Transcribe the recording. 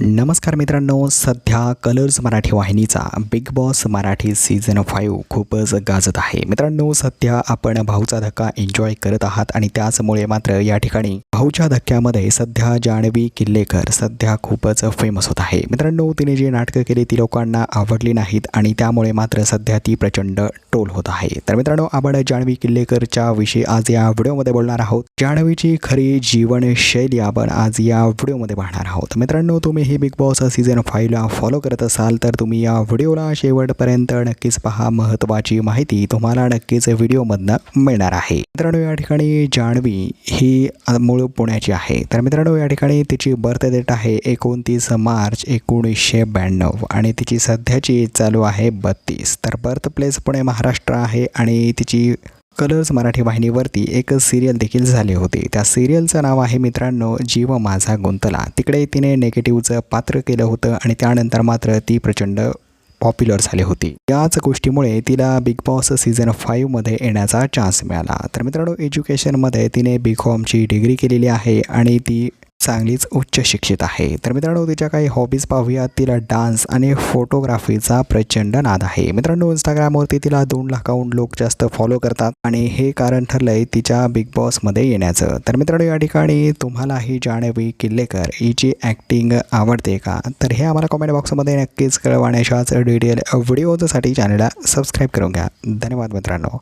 नमस्कार मित्रांनो सध्या Colors Marathi वाहिनीचा Bigg Boss Marathi season five खूपच गाजत आहे. मित्रांनो सध्या आपण भाऊचा धक्का एन्जॉय करत आहात आणि त्याचमुळे मात्र या ठिकाणी भाऊच्या धक्क्यामध्ये सध्या जानवी किल्लेकर सध्या खूपच फेमस होत आहे. मित्रांनो तिने जी नाटकं केली ती लोकांना आवडली नाहीत आणि त्यामुळे मात्र सध्या ती प्रचंड ट्रोल होत आहे. तर मित्रांनो आपण जानवी किल्लेकरच्या विषयी आज या व्हिडिओमध्ये बोलणार आहोत. जान्हवीची खरी जीवनशैली आपण आज या व्हिडिओमध्ये पाहणार आहोत. मित्रांनो तुम्ही ही बिग बॉस सीझन फाईव्हला फॉलो करत असाल तर तुम्ही या व्हिडिओला शेवटपर्यंत नक्कीच पहा. महत्त्वाची माहिती तुम्हाला नक्कीच व्हिडिओमधनं मिळणार आहे. मित्रांनो या ठिकाणी जान्हवी ही मूळ पुण्याची आहे. तर मित्रांनो या ठिकाणी तिची बर्थ डेट आहे एकोणतीस मार्च एकोणीसशे ब्याण्णव आणि तिची सध्याची चालू आहे बत्तीस. तर बर्थ प्लेस पुणे महाराष्ट्र आहे आणि तिची कलर्स मराठी वाहिनीवरती एक सिरियल देखील झाली होती. त्या सिरियलचं नाव आहे मित्रांनो जीव माझा गुंतला. तिकडे तिने नेगेटिव्हचं पात्र केलं होतं आणि त्यानंतर मात्र ती प्रचंड पॉप्युलर झाली होती. याच गोष्टीमुळे तिला बिग बॉस सीझन फाईव्हमध्ये येण्याचा चान्स मिळाला. तर मित्रांनो एज्युकेशनमध्ये तिने बी कॉमची डिग्री केलेली आहे आणि ती चांगलीच उच्च शिक्षित आहे. तर मित्रांनो तिच्या काही हॉबीज पाहूया तिला डान्स आणि फोटोग्राफीचा प्रचंड नाद आहे. मित्रांनो इंस्टाग्रामवरती तिला दोन लाखाहून लोक जास्त फॉलो करतात आणि हे कारण ठरलंय तिच्या बिग बॉसमध्ये येण्याचं. तर मित्रांनो या ठिकाणी तुम्हाला ही किल्लेकर हिची ॲक्टिंग आवडते का? तर हे आम्हाला कॉमेंट बॉक्समध्ये नक्कीच कळवण्याच्याच डिटेल व्हिडिओजसाठी चॅनलला सबस्क्राईब करून घ्या. धन्यवाद मित्रांनो.